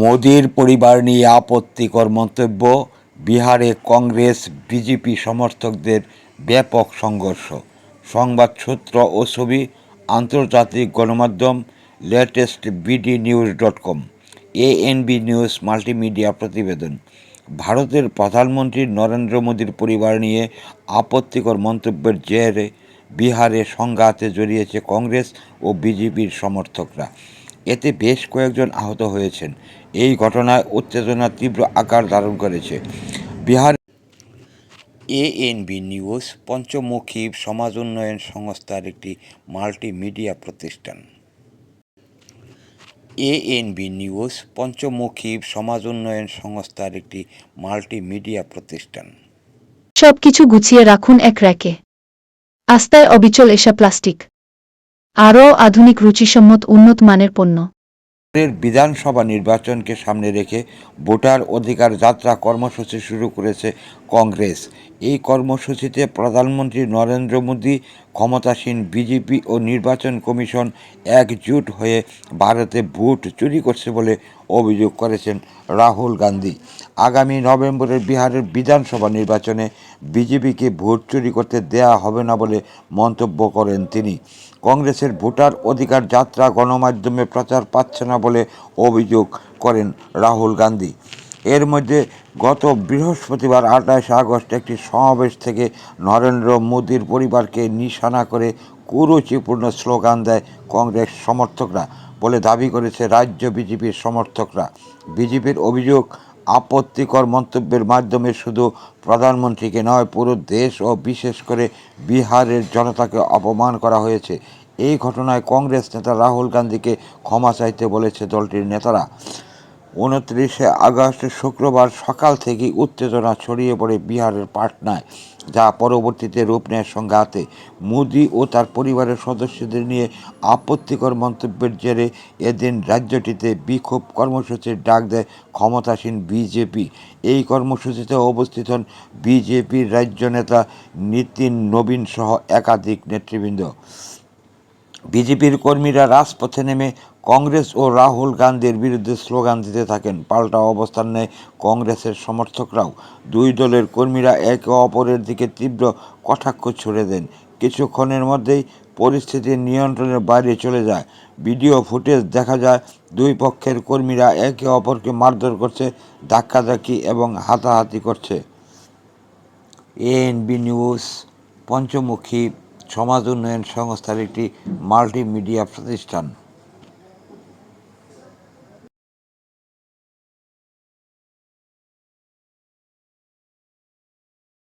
মোদির পরিবার নিয়ে আপত্তিকর মন্তব্য, বিহারে কংগ্রেস, বিজেপি সমর্থকদের ব্যাপক সংঘর্ষ। সংবাদ সূত্র ও ছবি আন্তর্জাতিক গণমাধ্যম latest BD news dot com, ANB news multimedia প্রতিবেদন। ভারতের প্রধানমন্ত্রী নরেন্দ্র মোদীর পরিবার নিয়ে আপত্তিকর মন্তব্যের জেরে বিহারে সংঘাতে জড়িয়েছে কংগ্রেস ও বিজেপির সমর্থকরা। এতে বেশ কয়েকজন আহত হয়েছেন। এই ঘটনায় উত্তেজনা তীব্র আকার ধারণ করেছে। বিহার এএনবি নিউজ, পঞ্চমুখী সমাজ উন্নয়ন সংস্থার একটি মাল্টিমিডিয়া প্রতিষ্ঠান। এএনবি নিউজ, পঞ্চমুখী সমাজ উন্নয়ন সংস্থার একটি মাল্টিমিডিয়া প্রতিষ্ঠান। সবকিছু গুছিয়ে রাখুন এক র্যাকে। আস্তায় অবিচল এসা প্লাস্টিক। আরও আধুনিক রুচিসম্মত উন্নত মানের পণ্য। বিধানসভা নির্বাচনকে সামনে রেখে ভোটার অধিকার যাত্রা কর্মসূচি শুরু করেছে কংগ্রেস। এই কর্মসূচিতে প্রধানমন্ত্রী নরেন্দ্র মোদী ক্ষমতাসীন বিজেপি ও নির্বাচন কমিশন একজোট হয়ে ভারতে ভোট চুরি করছে বলে অভিযোগ করেছেন রাহুল গান্ধী। আগামী নভেম্বরের বিহারের বিধানসভা নির্বাচনে বিজেপিকে ভোট চুরি করতে দেয়া হবে না বলে মন্তব্য করেন তিনি। কংগ্রেসের ভোটার অধিকার যাত্রা গণমাধ্যমে প্রচার পাচ্ছে না বলে অভিযোগ করেন রাহুল গান্ধী। এর মধ্যে গত বৃহস্পতিবার আঠাশে আগস্ট একটি সমাবেশ থেকে নরেন্দ্র মোদীর পরিবারকে নিশানা করে কুরুচিপূর্ণ স্লোগান দেয় কংগ্রেস সমর্থকরা বলে দাবি করেছে রাজ্য বিজেপির সমর্থকরা। বিজেপির অভিযোগ, আপত্তিকর মন্তব্যের মাধ্যমে শুধু প্রধানমন্ত্রীকে নয়, পুরো দেশ ও বিশেষ করে বিহারের জনতাকে অপমান করা হয়েছে। এই ঘটনায় কংগ্রেস নেতা রাহুল গান্ধীকে ক্ষমা চাইতে বলেছে দলটির নেতারা। উনত্রিশে আগস্ট শুক্রবার সকাল থেকেই উত্তেজনা ছড়িয়ে পড়ে বিহারের পাটনায়, যা পরবর্তীতে রূপ নেয় সংঘাতে মোদি ও তার পরিবারের সদস্যদের নিয়ে আপত্তিকর মন্তব্যের জেরে এদিন রাজ্যটিতে বিক্ষোভ কর্মসূচির ডাক দেয় ক্ষমতাসীন বিজেপি। এই কর্মসূচিতে অবস্থিত বিজেপির রাজ্য নেতা নীতিন নবীন সহ একাধিক নেতৃবৃন্দ। বিজেপির কর্মীরা রাজপথে নেমে কংগ্রেস ও রাহুল গান্ধীর বিরুদ্ধে স্লোগান দিতে থাকেন। পাল্টা অবস্থান নেয় কংগ্রেসের সমর্থকরাও। দুই দলের কর্মীরা একে অপরের দিকে তীব্র কটাক্ষ ছুড়ে দেন। কিছুক্ষণের মধ্যেই পরিস্থিতি নিয়ন্ত্রণের বাইরে চলে যায়। ভিডিও ফুটেজ দেখা যায়, দুই পক্ষের কর্মীরা একে অপরকে মারধর করছে, ধাক্কাধাক্কি এবং হাতাহাতি করছে। এএনবি নিউজ, পঞ্চমুখী। সমাজ উন্নয়ন সংস্থার একটি মাল্টিমিডিয়া প্রতিষ্ঠান।